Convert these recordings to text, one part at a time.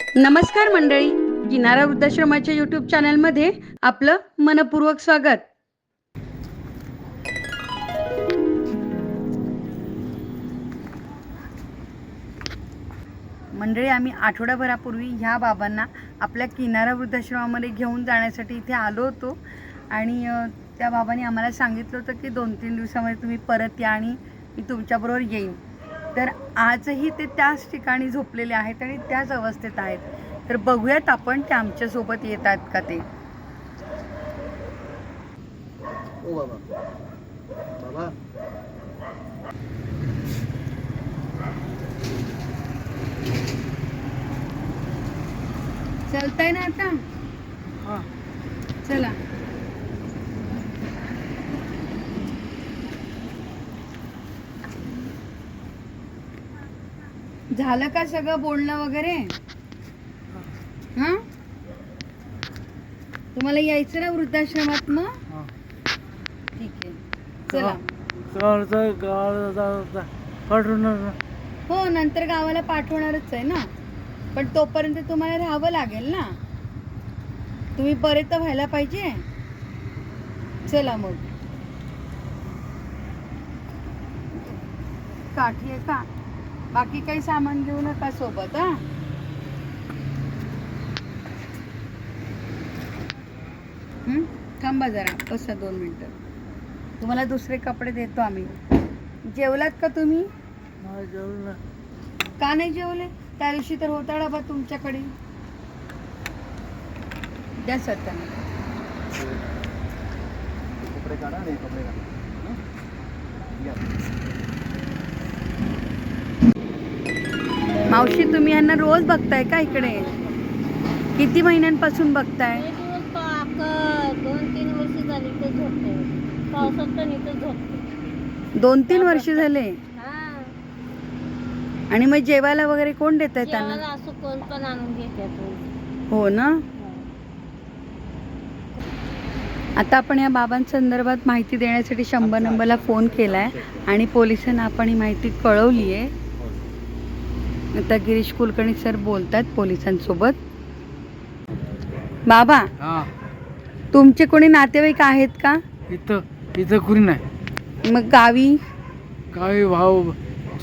नमस्कार मंडळी. किनारा वृद्धाश्रमाच्या युट्यूब चॅनलमध्ये आपलं मनपूर्वक स्वागत. मंडळी आम्ही आठवड्याभरापूर्वी ह्या बाबांना आपल्या किनारा वृद्धाश्रमामध्ये घेऊन जाण्यासाठी इथे आलो होतो. आणि त्या बाबांनी आम्हाला सांगितलं होतं की दोन तीन दिवसामध्ये तुम्ही परत या आणि मी तुमच्याबरोबर येईन. तर आजही ते त्याच ठिकाणी झोपलेले आहेत आणि त्याच अवस्थेत आहेत. तर बघूयात आपण ते आमच्यासोबत येतात का ते. चालताय ना आता? हां. चला. झालं का सगळं बोलणं वगैरे? हा? तुम्हाला यायचं ना वृद्धाश्रमात मग? हां. ठीक आहे. चला. हो नंतर गावाला पाठवणारच आहे ना. पण तोपर्यंत तुम्हाला राहावं लागेल ना. तुम्ही बरे तर व्हायला पाहिजे. चला मग. काठी आहे का? बाकी काही सामान घेऊ नका सोबत हा? थांबा जरा बसा दोन मिनिटं. तुम्हाला दुसरे कपडे देतो आम्ही. जेवलात का तुम्ही? का नाही जेवले? त्या दिवशी तर होता डबा तुमच्याकडे. द्या सत्ता मावशी तुम्ही यांना रोज बघताय का इकडे? किती महिन्यांपासून बघताय? दोन तीन वर्ष झाली इथं झोपते. पावसात पण इथं झोपते. दोन तीन वर्ष झाले? हा. आणि मग जेवायला वगैरे कोण देत आहे त्यांना असं कोण पण आणून घेतात हो ना? आता आपण या बाबांसंदर्भात माहिती देण्यासाठी शंभर नंबरला फोन केलाय आणि पोलिसांना आपण ही माहिती कळवली आहे आता गिरीश कुलकर्णी सर बोलतात पोलिसांसोबत. बाबा हां. तुमचे कोणी नातेवाईक आहेत का? इथं इथं कुणी नाही. मग गावी? काही भाऊ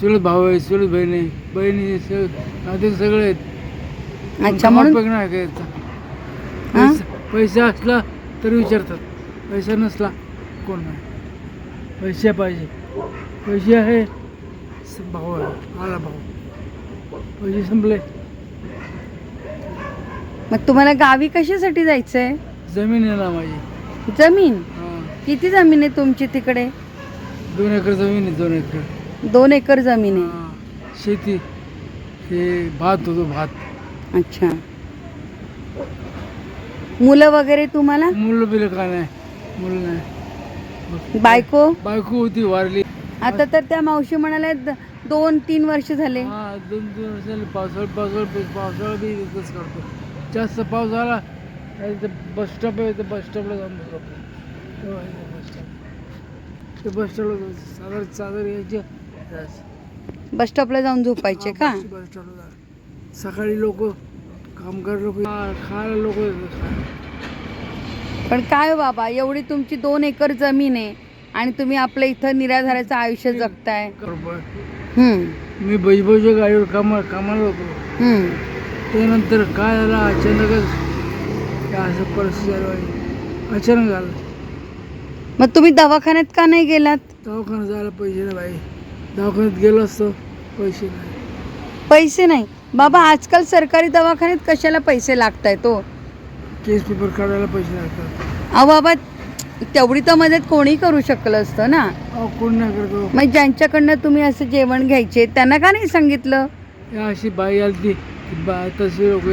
चुलत भाऊ आहे चुलत बहीण आहे बहिणी सग- नाते सगळे आहेत. अच्छा म्हणून? काय. हा? पैसा पैसा असला तरी विचारतात. पैसा नसला कोण नाही. पैसे पाहिजे. पैसे आहे स- भाऊ आहे आला भाऊ. पैसे संपले मग तुम्हाला गावी कशासाठी जायचंय? जमीन आहे ना माझी. जमीन? हां. किती जमीन आहे तुमची तिकडे? दोन एकर जमीन आहे दोन एकर. दोन एकर जमीन आहे. हां. शेती. हे भात होतो भात. अच्छा. मुलं वगैरे तुम्हाला? मुलं बिलं काय नाही? मुलं नाही. बायको? बायको होती वारली. आता तर त्या मावशी म्हणाल्या दोन तीन वर्ष झाले. हा दोन तीन वर्ष झाली. पावसाळा पावसाळा पावसाळा बी इथंच करतो. जास्त पाऊस झाला तर बस स्टॉप आहे बस स्टॉपला जाऊन. तेव्हा आहे ते बस स्टॉप ते बस स्टॉपला. सादर सादर यायचे. बस. स्टॉपला जाऊन झोपायचे का? बस स्टॉपला जायचं. सकाळी लोक कामगार लोक खायला लोक पण काय हो बाबा एवढी तुमची दोन एकर जमीन आहे आणि तुम्ही आपलं इथं निराधाराचं आयुष्य जगताय. मी बैजबाईच्या गाडीवर कामा कामाला होतो. त्यानंतर काय झालं? अचानकच काय असं परिस्थिती झाली बाई. अचानक झालं. मग तुम्ही दवाखान्यात का नाही गेलात? दवाखान्यात जायला पैसे नाही बाई. दवाखान्यात गेलो असतो पैसे नाही. पैसे नाही. बाबा आजकाल सरकारी दवाखान्यात कशाला पैसे लागताय तो केस पेपर काढायला पैसे लागतात. अहो बाबा तेवढी तर मदत कोणी करू शकलं असतं ना अहो कोण नाही करतो मग ज्यांच्याकडनं तुम्ही असं जेवण घ्यायचे त्यांना का नाही सांगितलं या अशी बाई आली ती ती बा तसे लोक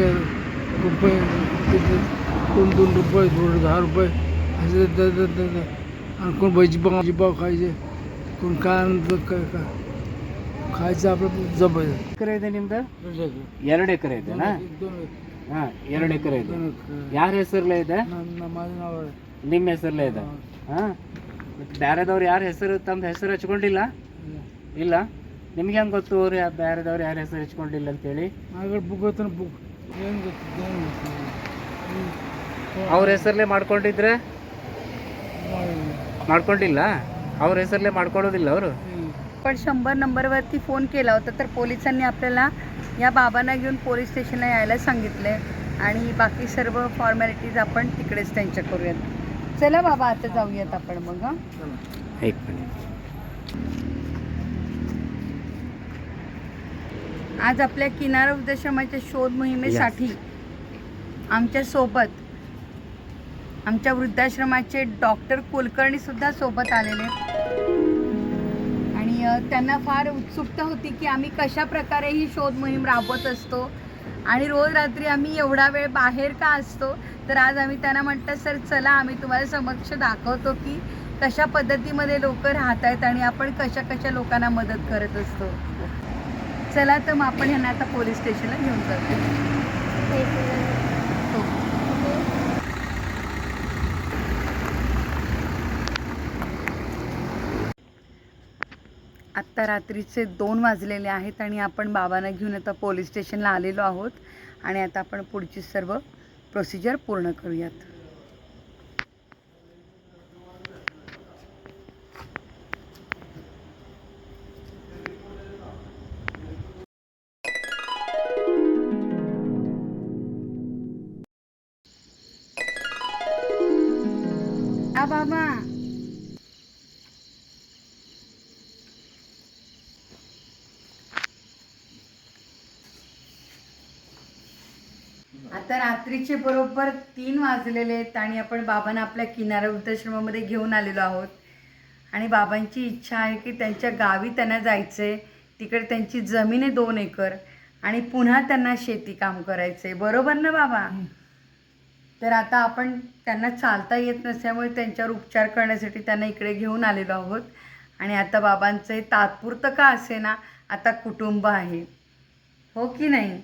रुपये तिथे दोन दोन रुपये थोडं दहा रुपये असे द- द- द- द- आणि कोण भजीपाव भाजीपाव खायचे कोण काय आणतं काय काय खायचं आपलं जपायचं ಎಕರೆ ಇದೆ ನಿಮ್ದು ಎರಡು ಎಕರೆ ಇದೆ ನಾ दोन ಹಾ ಎರಡು ಎಕರೆ ಇದೆ दोन ಯಾರ ಹೆಸರಲ್ಲೇ ಇದೆ ನನ್ನ माझं नाव आहे ನಿಮ್ಮ ಹೆಸರಲ್ಲೇ ಇದೆ ಹಾ ಮತ್ತೆ ಬೇರೆದವ್ರು ಯಾರ ಹೆಸರು ತಮ್ಮ ಹೆಸರು ಹಚ್ಕೊಂಡಿಲ್ಲ ಇಲ್ಲ ನಿಮ್ಗೆ ಹೆಂಗೆ ಗೊತ್ತು ಅವ್ರು ಯಾ- ಬೇರೆದವ್ರು ಯಾರ ಹೆಸರು ಹಚ್ಕೊಂಡಿಲ್ಲ ಅಂತೇಳಿ माझ्याकडे बुक होतं ना बुक ಏನು ಗೊತ್ತಿತ್ತು ಏನು ಗೊತ್ತಿಲ್ಲ ಅವ್ರ ಹೆಸರಲ್ಲೇ ಮಾಡ್ಕೊಂಡಿದ್ರೆ ಮಾಡ್ಕೊಂಡಿಲ್ಲ ಅವ್ರ ಹೆಸರಲ್ಲೇ ಮಾಡ್ಕೊಳ್ಳೋದಿಲ್ಲ ಅವರು पण शंभर नंबरवरती फोन केला होता तर पोलिसांनी आपल्याला या बाबांना घेऊन पोलीस स्टेशनला यायला सांगितले आणि बाकी सर्व फॉर्मॅलिटीज आपण तिकडेच त्यांच्या करूयात चला बाबा आता जाऊयात आपण मग हां? एक मिनिट. आज आपल्या किनारा वृद्धाश्रमाच्या शोध मोहिमेसाठी आमच्यासोबत आमच्या वृद्धाश्रमाचे डॉक्टर कुलकर्णी सुद्धा सोबत आलेले. आणि त्यांना फार उत्सुकता होती की आम्ही कशा प्रकारे ही शोध मोहीम राबवत असतो. आणि रोज रात्री आम्ही एवढा वेळ बाहेर का असतो? तर आज आम्ही त्यांना म्हटलं सर चला आम्ही तुम्हाला समक्ष दाखवतो की कशा पद्धतीमध्ये लोक राहत आहेत आणि आपण कशा कशा लोकांना मदत करत असतो. चला तर मग आपण ह्यांना आता पोलीस स्टेशनला घेऊन जातो आता रात्रीचे दोन वाजलेले आहेत आणि आपण बाबांना घेऊन आता पोलीस स्टेशनला आलेलो आहोत. आणि आता आपण पुढची सर्व प्रोसिजर पूर्ण करूयात. आ बाबा आता रात्रीचे बरोबर तीन वाजलेले आहेत आणि आपण बाबांना आपल्या किनारा वृद्धाश्रमामध्ये घेऊन आलेलो आहोत. आणि बाबांची इच्छा आहे की त्यांच्या गावी त्यांना जायचं आहे तिकडे त्यांची जमीन आहे दोन एकर आणि पुन्हा त्यांना शेती काम करायचं आहे बरोबर ना बाबा? तर आता आपण त्यांना चालता येत नसल्यामुळे त्यांच्यावर उपचार करण्यासाठी त्यांना इकडे घेऊन आलेलो आहोत. आणि आता बाबांचं हे तात्पुरतं का असे ना आता कुटुंब आहे. हो की नाही?